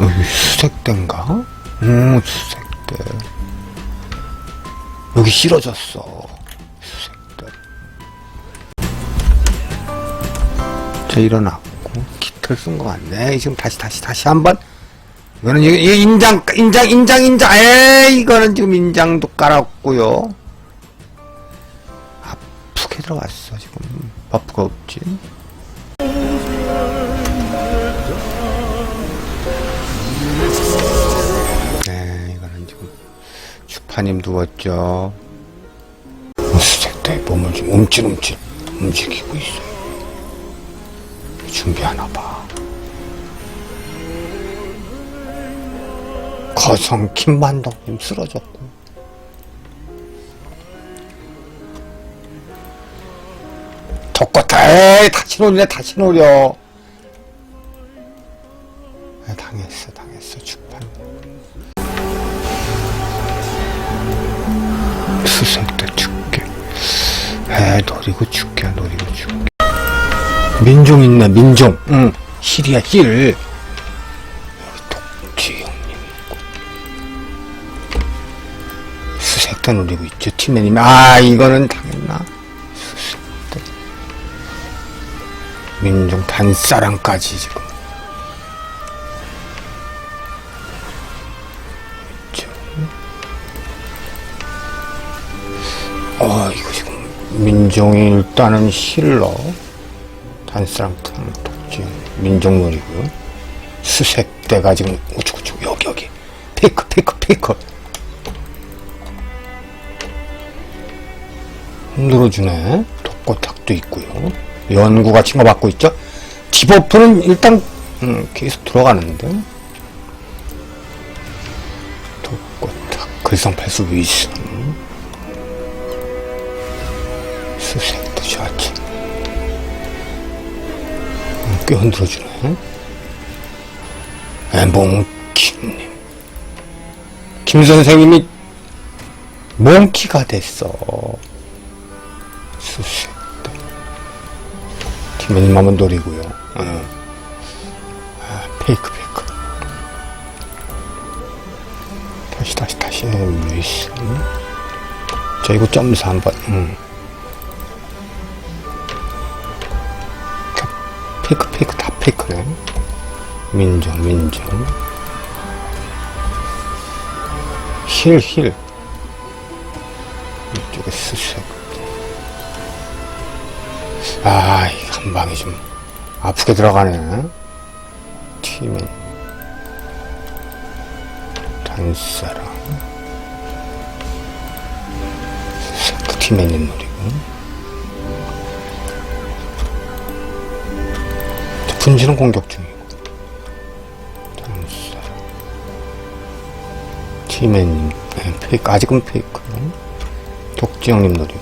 여기 수색대인가? 음, 수색대. 여기 실어졌어. 수색대. 자, 일어났고, 깃털 쓴것 같네. 지금 다시, 다시, 다시 한 번. 이거는, 이거, 이거 인장, 인장, 인장, 인장. 에이, 이거는 지금 인장도 깔았고요. 아프게 들어갔어, 지금. 버프가 없지. 주파님 누웠죠. 수색대 몸을 좀 움찔움찔 움직이고 있어요. 준비하나 봐. 거성 김만덕님 쓰러졌고. 에이, 다시 노리네, 다시 노려. 노리고 죽게. 민종 있네, 민종. 응, 힐이야, 힐. 독지 형님 있고. 수색대 노리고 있죠, 팀매님. 아, 이거는 당했나? 수색대. 민종 단사랑까지 지금. 민종이 일단은 힐러. 단사랑 탕 독지 민종 노리고요. 수색대가 지금 우측우측 여기 여기. 페이크 페이크 페이크. 흔들어주네. 독고탁도 있고요. 연구가 칭호받고 있죠? 디버프는 일단 음, 계속 들어가는데. 독고탁 글성팔수 위선 수색도 좋았지. 음, 꽤 흔들어주네. 몽키님. 김 선생님이 몽키가 됐어. 수색도. 김현님 한번 노리고요. 어. 아, 페이크 페이크. 다시 다시 다시. 루이스 자 이거 점수 한번. 음. 민정 민정. 힐힐. 이쪽에 수색 아, 이한 방에 좀 아프게 들어가네. 팀은. 단사랑. 팀에 있는 놀이고 분지는 공격 중 있는 네, 페이크 아직은 페이크. 독지형님 놀이고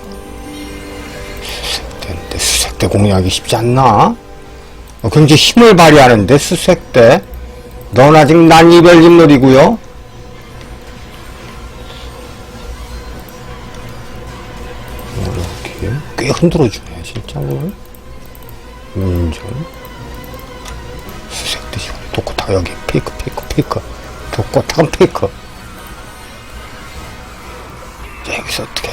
수색대인데 수색대 공략하기 쉽지 않나? 어, 굉장히 힘을 발휘하는데 수색대. 넌 아직 난 이별님 놀이고요. 이렇게 꽤 흔들어주네 진짜로 민정 수색대 지금 독고타 여기 페이크 페이크 페이크. 독고타는 페이크. 자 여기서 어떻게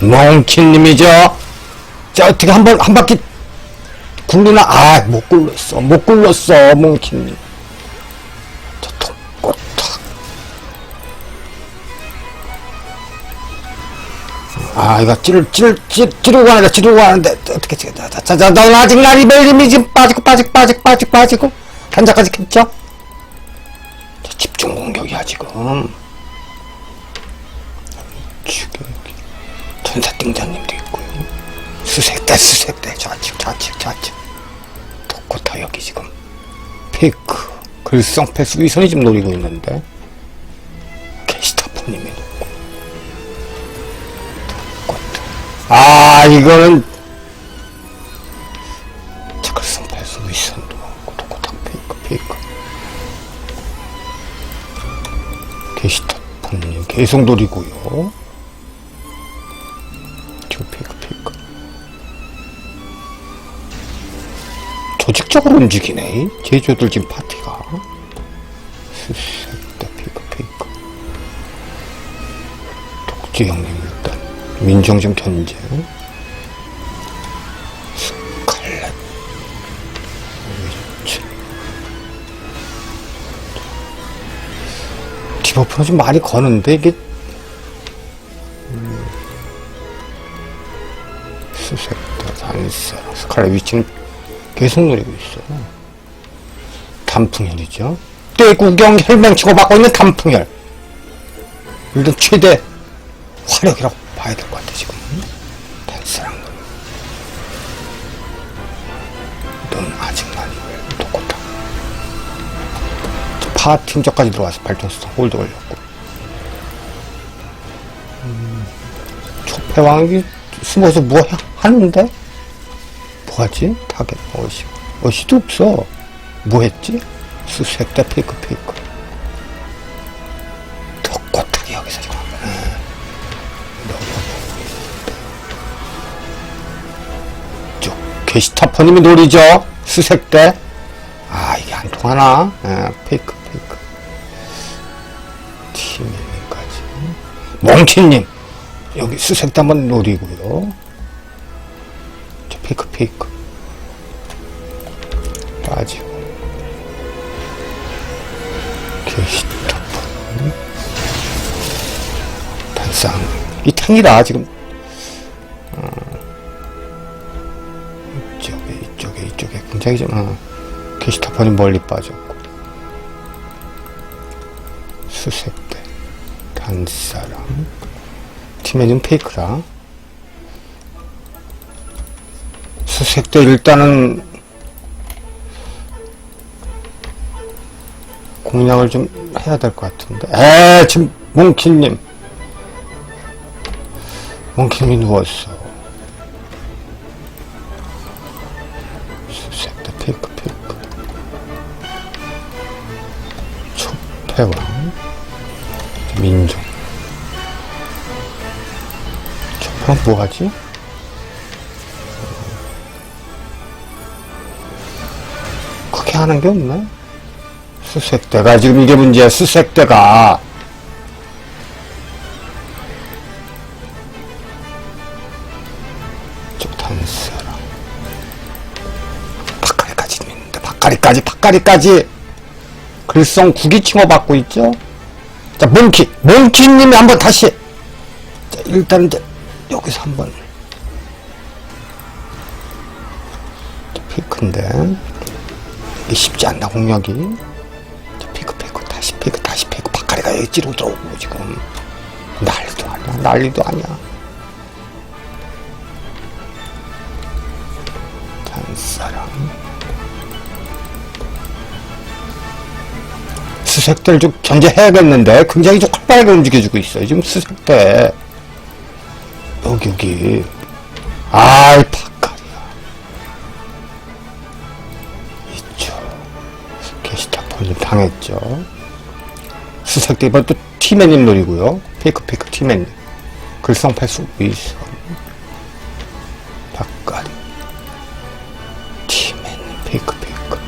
몽키님이죠. 자, 어떻게 한 번, 한 바퀴 굴리나? 아, 못 굴렀어. 못 굴렀어, 몽키님. 아, 이거 찌를, 찌를, 찌, 찌르고 하는데, 찌르고 하는데, 어떻게, 찌, 자, 자, 자, 자, 넌 아직 날이 멜림이 지금 빠지고, 빠지고, 빠지고, 빠지고, 빠지고, 단자까지? 자, 집중 공격이야, 지금. 죽여. 천사등장님도 있고요. 수색대 수색대 좌측 좌측 좌측 독고타 여기 지금 페이크 글성 패스 위선이 지금 노리고 있는데. 게시타프님이 놓고. 독고타 아 이거는 자 글성 패스 위선도 없고 독고타 페이크 페이크. 게시타프님 계속 노리고요 지금 페이크 페이크 조직 적극적으로 움직이네. 이 제주들 지금 파티가. 수색대 피크 피크. 독재 형님 일단. 민정 좀 견제. 디버프가 좀 많이 거는데 이게 칼렛 위치는 계속 노리고 있어. 단풍혈이죠. 떼구경 혈맹 치고 받고 있는 단풍혈. 일단 최대 화력이라고 봐야 될 것 같아, 지금. 단사랑 넌 아직 많이 똑같다. 파팀적까지 들어와서 발전소 홀드 걸렸고. 음, 초패왕이 숨어서 뭐 해- 하는데? 뭐하지? 타겟 어시 어시도 없어. 뭐 했지? 수색대 페이크 페이크. 너무 저 게시타퍼님이 노리죠? 수색대? 아 이게 안 통하나? 예, 페이크 페이크. 팀이니까지. 몽키님 여기 수색대 한번 노리고요. 저 페이크 페이크 빠지고 게시타폰 단쌍 이 탱이라 지금. 어, 이쪽에 이쪽에 이쪽에. 굉장히 좀 어, 게시타폰이 멀리 빠졌고. 수색대. 단사랑. 팀에는 페이크라 수색대 일단은 공략을 좀 해야 될 것 같은데. 에 지금 몽키님. 몽키님이 누웠어. 수색대 페이크 페이크. 초패왕. 민족. 초패왕 뭐하지? 크게 하는 게 없네. 수색대가 지금 이게 문제야. 수색대가 박가리까지 박가리까지 글썽 구기 칭호받고 있죠. 자 몽키 몽키님이 한번 다시 자 일단 이제 여기서 한번 피크인데 이게 쉽지 않나 공략이? 자, 피크 피크 다시 피크 다시 피크 바카리가 찌르고 들어오고 지금. 난리도 아니야 난리도 아니야. 단사랑. 수색대를 좀 견제해야겠는데? 굉장히 좀 활발하게 움직여주고 있어요 지금 수색대. 여기 여기. 아이 바 게시타폰님 당했죠. 수색대 이번 또 티맨님 노리고요. 페이크 페이크 티맨님. 글썽팔수 위선. 박가리. 티맨님 페이크 페이크.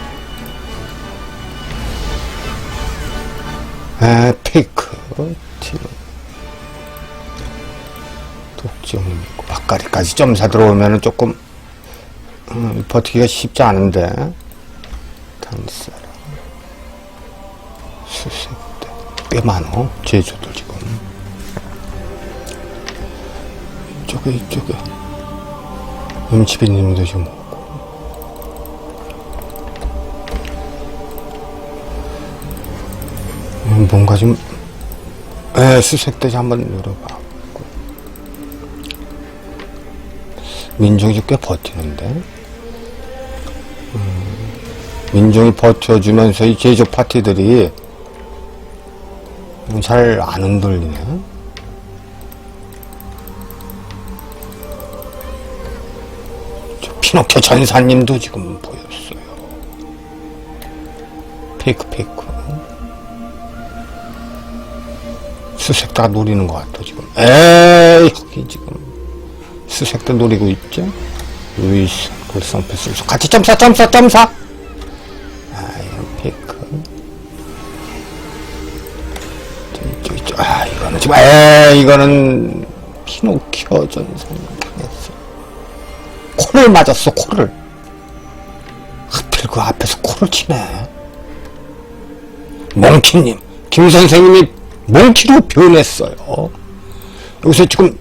에 페이크. 티맨. 있고 박가리까지 점사 들어오면은 조금 음, 버티기가 쉽지 않은데. 꽤 많어 제주도 지금. 이쪽에 이쪽에. 음치비님도 지금 오고. 음, 뭔가 좀 에, 수색대 한번 노려봤고 민중이 꽤 버티는데? 민중이 버텨주면서 이 제조 파티들이 잘 안 흔들리네. 저 피노키오 전사님도 지금 보였어요. 페이크 페이크. 수색다가 노리는 것 같아 지금. 에이 여기 지금 수색다 노리고 있죠. 루이스 글썽 패스 같이 점사 점사 점사 지금 에 이거는 피노키오 전선이 당했어. 코를 맞았어 코를. 하필 그 앞에서 코를 치네. 몽키님, 김 선생님이 몽키로 변했어요. 여기서 지금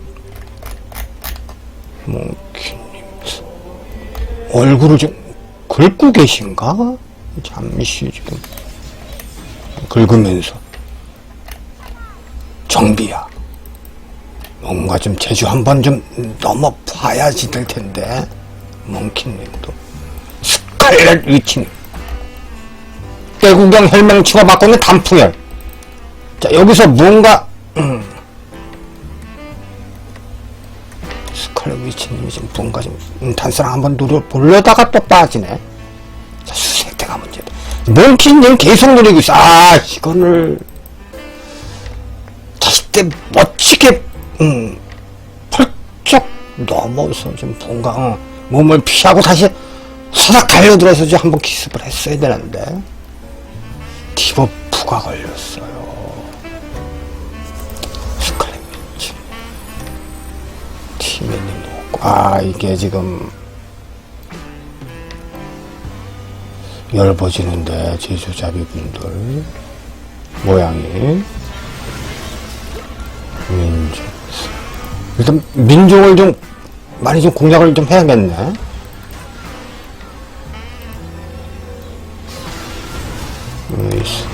몽키님 얼굴을 좀 긁고 계신가? 잠시 지금 긁으면서 정비야. 뭔가 좀 제주 한번 좀 넘어봐야지 될 텐데. 몽키님도. 스칼렛 위치님. 대구경 혈맹 치고받고 있는 단풍열. 자 여기서 뭔가 음. 스칼렛 위치님이 지금 뭔가 좀 음, 단서랑 한번 노려보려다가 또 빠지네. 자 수색대가 문제다. 몽키님 계속 노리고 있어. 아 이거를 자식들 멋지게 음, 펄쩍 넘어서 좀 뭔가 어, 몸을 피하고 다시 사삭 달려들어서 좀 한번 기습을 했어야 되는데 디버프가 걸렸어요. 스칼렛 티메님도 없고. 아 이게 지금 열버지는데 제조잡이분들 모양이 일단 민족을 좀 많이 좀 공략을 좀 해야겠네. 으이씨.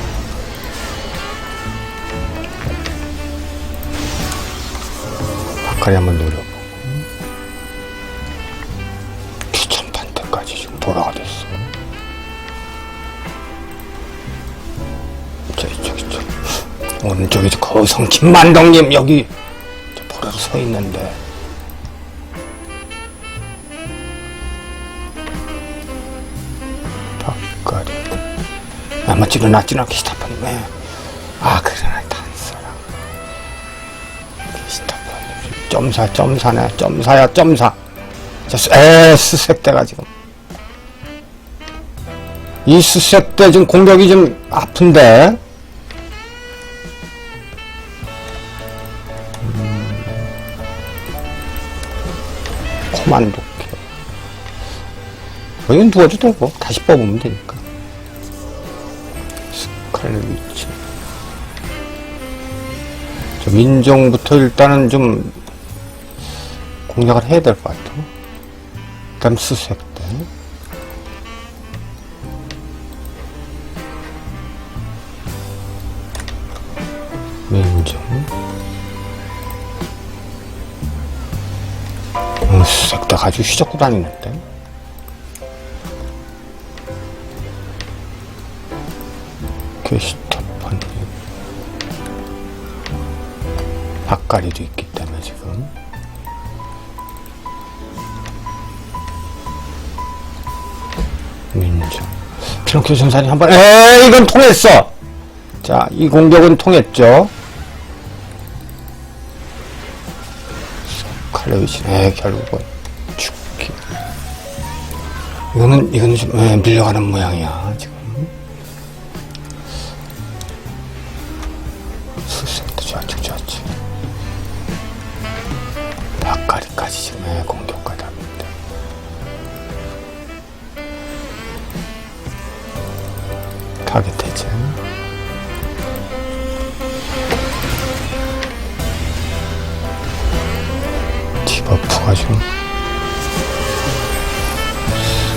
박하리 한번 노려보고. 귀천판 때까지 지금 돌아가 됐어. 저 이쪽 이쪽 오른쪽에 저 거성 김만덕님 여기 서 있는데. 박가리 아마 찌르나찌르나 기스타파님 네. 아 그러나 단서랑 기스타파님. 점사 점사네. 점사야 점사. 에 수색 대가 지금. 이 수색 대 지금 공격이 좀 아픈데 만독해. 여긴 두어도 되고, 다시 뽑으면 되니까. 스칼렛 위치. 저 민정부터 일단은 좀 공략을 해야 될 것 같아. 그 다음 수색대. 가지고 휘젓고 다니는데. 게시타파니 박가리도 있기 때문에 지금. 민정. 피노키오 전산이 한번 에이 이건 통했어! 자 이 공격은 통했죠? 칼레위치 에 결국은 이거는 이거는 좀 에, 밀려가는 모양이야 지금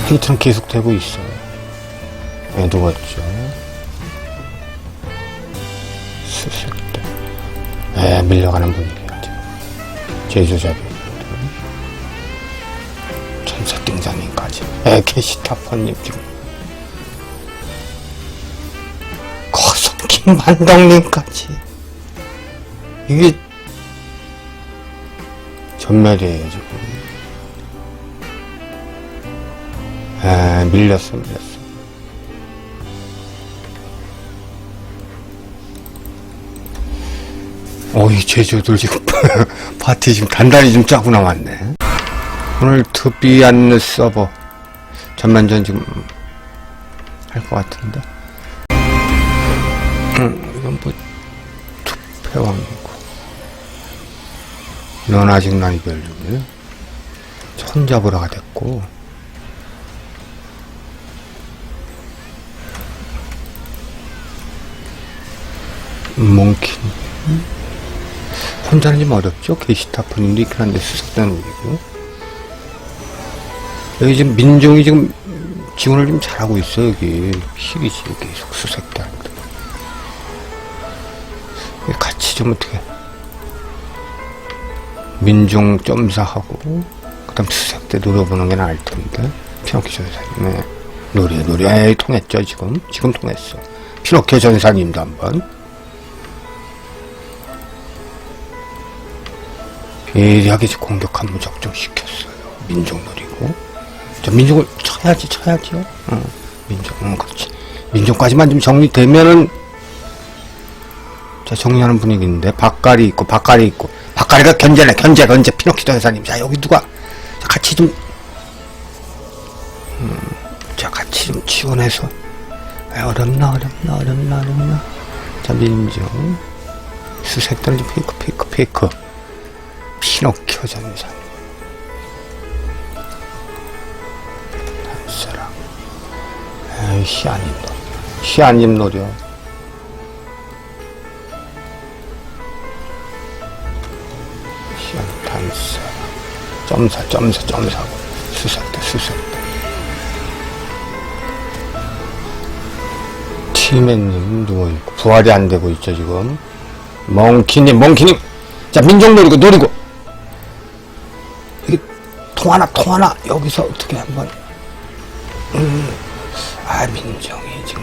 히트는 계속되고 있어요. 네, 누웠죠. 수색대 네, 밀려가는 분위기야 지금 제조잡이 천사 등장님까지. 네, 게시타퍼님 지금. 거성 김 만덕님까지. 이게 전멸이에요 지금 에 밀렸어 밀렸어 어이 제주들 지금 파티 지금 단단히 좀 짜고 나왔네. 오늘 투비안느 서버 전면전 지금 할 것 같은데. 음, 이건 뭐 투패왕이고. 넌 아직 나이 별로네. 손잡으라가 됐고. 몽킨. 혼자는 좀 어렵죠? 게시타프님도 있긴 한데 수색단 우리고. 여기 지금 민종이 지금 지원을 좀 잘하고 있어, 여기. 힐이지, 계속 수색단. 같이 좀 어떻게. 민중 점사하고, 그 다음 수색대 노려보는 게 나을 텐데. 피노키 전사님의 노래, 노래. 에이, 통했죠, 지금? 지금 통했어. 피노키 전사님도 한번. 예리하게 공격한 좀 시켰어요. 민족 노리고. 저 민족을 쳐야지, 쳐야지요. 어, 민족, 응, 그렇지. 민족까지만 좀 정리되면은, 자, 정리하는 분위기인데, 박갈이 있고, 박갈이 있고, 박갈이가 견제네, 견제, 견제, 피노키도 회사님. 자, 여기 누가, 자, 같이 좀, 음, 자, 같이 좀 지원해서, 아, 어렵나, 어렵나, 어렵나, 어렵나. 자, 민족. 수색들 좀 페이크, 페이크, 페이크. 피노키오 전사. 단서랑. 에이, 희한님 노려. 희한님 노려. 희한 단서. 점사, 점사, 점사고. 수색대, 수색대. 티맨님 누워있고, 부활이 안 되고 있죠, 지금. 멍키님, 멍키님! 자, 민족 노리고, 노리고! 통하나, 통하나, 여기서 어떻게 한 번, 음, 아, 민정이 지금,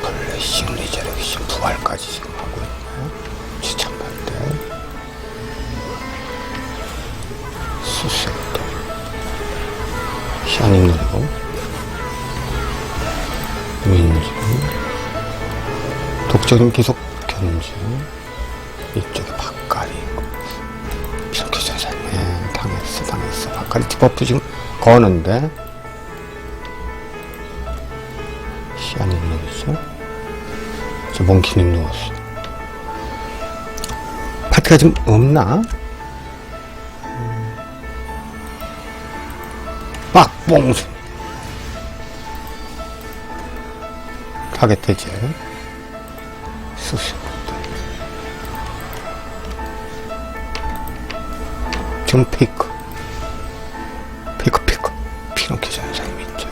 플래싱 리저렉션 부활까지 지금 하고 있네. 추천반대. 수색도. 희한님 노리고, 민정. 독적인 계속 견제. 이쪽 박갈이 디버프 지금 거는데. 희한이 누웠어. 저 몽키님 누웠어. 파티가 좀 없나? 음. 박봉수. 타겟 해제. 수습. 지금 피크. 피노키 전사님 있죠.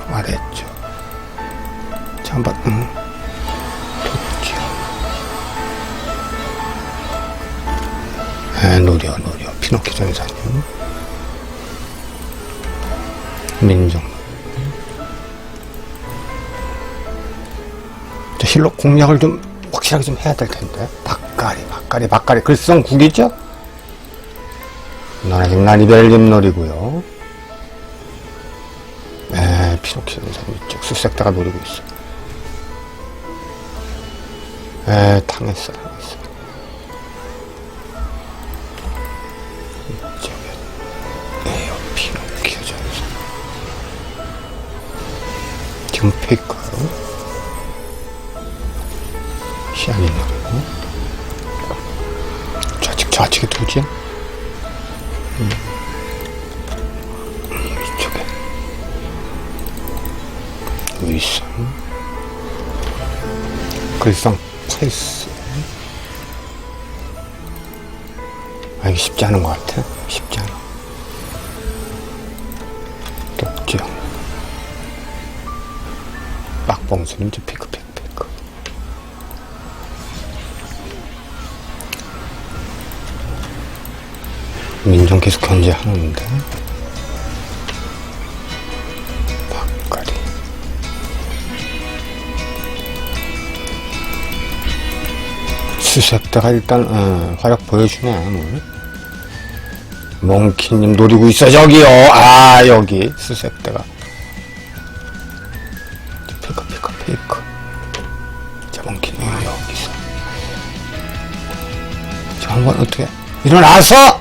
한번, 응. 좋죠. 에, 노려, 노려. 피노키 전사님. 민정. 자, 힐러 공략을 좀 확실하게 좀 해야 될 텐데. 박가리, 박가리, 박가리. 글성 국이죠? 넌 아직 난 이별님 노리고요. 에, 피노키 선생님 이쪽 수색다가 노리고 있어. 에, 당했어, 당했어. 이쪽에, 에어 피노키오 전사. 지금 페이커. 희한이 노리고. 좌측, 좌측에 두지? 이 의성 글성 파이스 아 이게 쉽지 않은 것 같아. 쉽지 않아. 독지형 빡봉수님 저 피크 피크 피크. 민정 계속 견제하는데 수색대가 일단 어, 활약 보여주네 뭘 몽키님 노리고 있어. 저기요. 아 여기. 수색대가. 피크 피크 피크. 자 몽키님 여기서 자 한번 어떻게. 일어나서!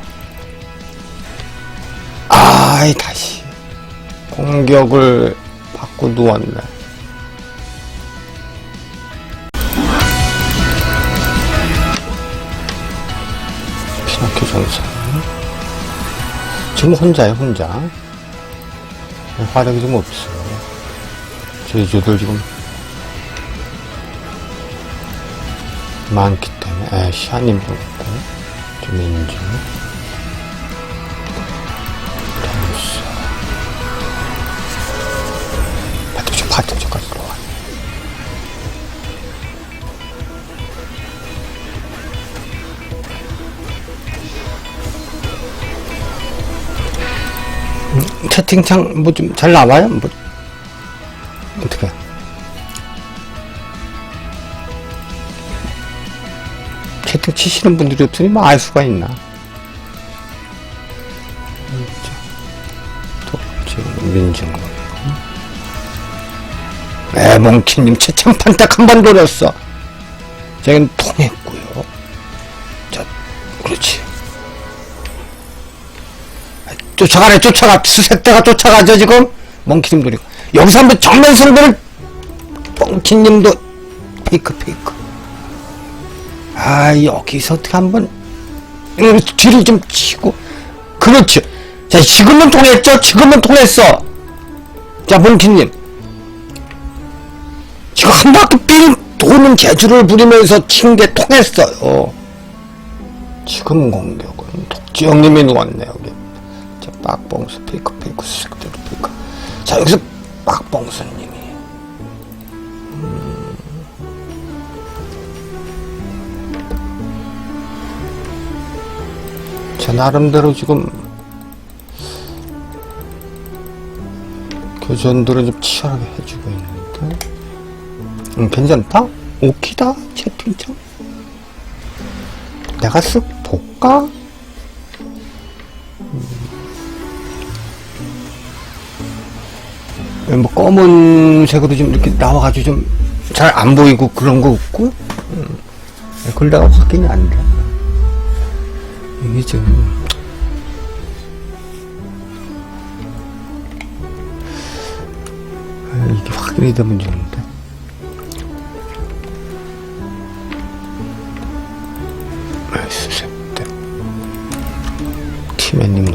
아이 다시. 공격을 받고 누웠네. 전사. 지금 혼자예요, 혼자. 화력이 좀 없어. 제주들 지금 많기 때문에, 에, 시아님도 있고, 김민주, 채팅창 뭐 좀 잘 나와요? 뭐 어떻게? 채팅 치시는 분들이 어떻게 뭐알 수가 있나? 독지 민증 에 몽키님 채창판 딱 한번 돌렸어. 저긴 통했 쫓아가네 쫓아가 수색대가 쫓아가죠 지금? 몽키님 노리고 여기서 한번 정면 승부를 몽키님도 페이크 페이크. 아 여기서 어떻게 한번 음, 뒤를 좀 치고. 그렇지. 자 지금은 통했죠? 지금은 통했어. 자 몽키님. 지금 한 바퀴 삥 도는 재주를 부리면서 친 게 통했어요. 지금 공격은. 독지 형님이 누웠네 여기. 자, 빡봉수 페이크 페이크 수색대로 페이크 자 여기서 빡봉수님이 음. 제 나름대로 지금 교전들은 좀 치열하게 해주고 있는데 음, 괜찮다? 오키다? 채팅창? 내가 쓱 볼까? 예, 뭐 검은색으로 좀 이렇게 나와가지고 좀 잘 안 보이고 그런 거 없고 음, 그러다가 확인이 안 돼. 이게 지금 아, 이게 확인이 되면 좋은데. 수셉 때. 티맨님